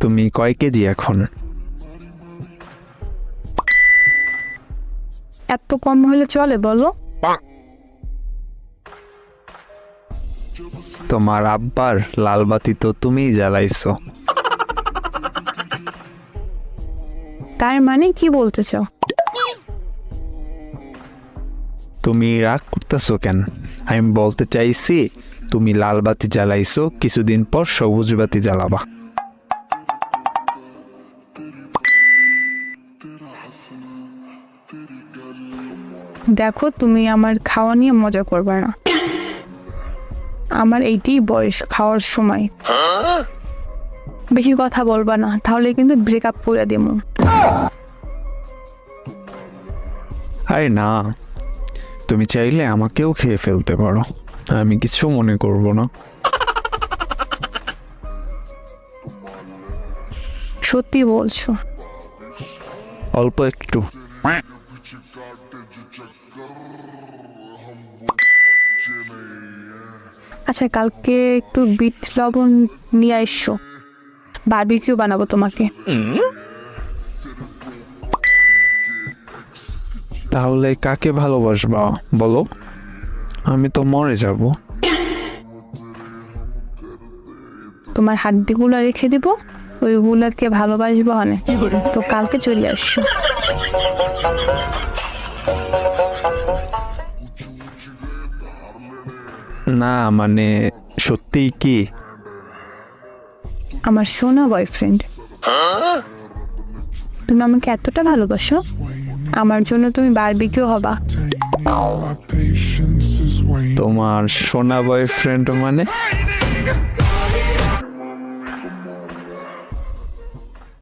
তুমি কয় কেজি এখন? এত কম হলে চলে বলো। তোমার আব্বার লাল বাতি তো তুমিই জ্বালাইছো। তার মানে কি বলতে চাও? তুমি রাগ করতেছো কেন? আমি বলতে চাইছি তুমি লাল বাতি জ্বালাইছো কিছুদিন পর সবুজ বাতি জ্বালাবা। দেখো তুমি আমার খাওয়া নিয়ে মজা করবে না। আমার এইটাই বয়স খাওয়ার সময়। বেশি কথা বলবা না তাহলে কিন্তু ব্রেকআপ করে দেবো। আরে না তুমি চাইলে আমাকেও খেয়ে ফেলতে পারো। আমি কিছু মনে করব না। সত্যি বলছো। অল্প একটু। আচ্ছা কালকে একটু বিট লবণ নিয়ে এসো। বারবিকিউ বানাবো তোমাকে। তাহলে কাকে ভালোবাসবা বলো? আমি তো মরে যাব। তোমার হাড্ডিগুলো রেখে দিব ওইগুলোকে ভালোবাসবো অনেক। তো কালকে চলে আসছো না মানে সত্যিই কি? আমার সোনা বয়ফ্রেন্ড তুমি আমাকে এতটা ভালোবাসো? আমার জন্য তুমি বারবিকিউ হবা. তোমার সোনা বয়ফ্রেন্ড মানে?